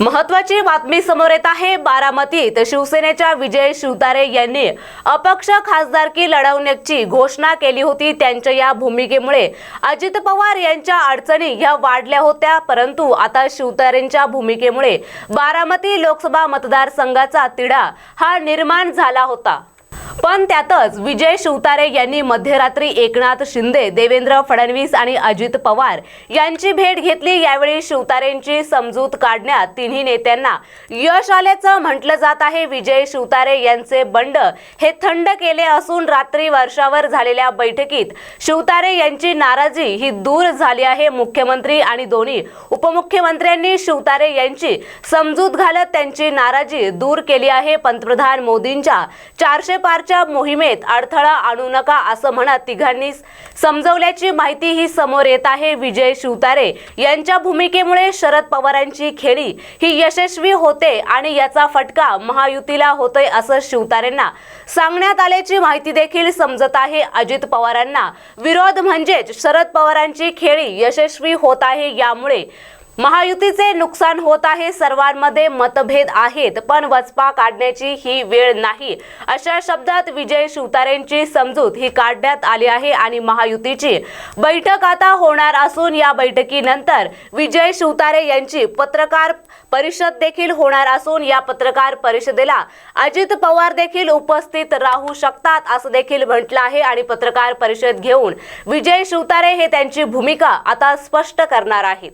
महत्वाची बातमी समोर येत आहे. बारामतीत शिवसेनेच्या विजय शिवतारे यांनी अपक्ष खासदारकी लढवण्याची घोषणा केली होती. त्यांच्या या भूमिकेमुळे अजित पवार यांच्या अडचणी ह्या वाढल्या होत्या. परंतु आता शिवतारेंच्या भूमिकेमुळे बारामती लोकसभा मतदारसंघाचा तिढा हा निर्माण झाला होता. पण त्यातच विजय शिवतारे यांनी मध्यरात्री एकनाथ शिंदे देवेंद्र फडणवीस आणि अजित पवार यांची भेट घेतली. यावेळी शिवतारेंची समजूत काढण्यात तिन्ही नेत्यांना यश आल्याचं म्हटलं जात आहे. विजय शिवतारे यांचे बंड हे थंड केले असून रात्री वर्षावर झालेल्या बैठकीत शिवतारे यांची नाराजी ही दूर झाली आहे. मुख्यमंत्री आणि दोन्ही उपमुख्यमंत्र्यांनी शिवतारे यांची समजूत घालत त्यांची नाराजी दूर केली आहे. पंतप्रधान मोदींच्या चारशे प्रचाराच्या मोहिमेत अडथळा आणू नका असं म्हणत तिघांनी समजवल्याची माहिती ही समोर येत आहे. विजय शिवतारे यांच्या भूमिकेमुळे शरद पवारांची खेळी ही यशस्वी होते आणि याचा फटका महायुतीला होतोय असं शिवतारेंना सांगण्यात आल्याची माहिती देखील समजत आहे. अजित पवारांना विरोध म्हणजेच शरद पवारांची खेळी यशस्वी होत आहे यामुळे महायुतीचे नुकसान होत आहे सर्वांमध्ये मतभेद आहेत पण वचपा काढण्याची ही वेळ नाही. अशा शब्दात विजय शिवतारेंची समजूत ही काढण्यात आली आहे आणि महायुतीची बैठक आता होणार असून या बैठकीनंतर विजय शिवतारे यांची पत्रकार परिषद देखील होणार असून या पत्रकार परिषदेला अजित पवार देखील उपस्थित राहू शकतात असं देखील म्हटलं आहे आणि पत्रकार परिषद घेऊन विजय शिवतारे हे त्यांची भूमिका आता स्पष्ट करणार आहेत.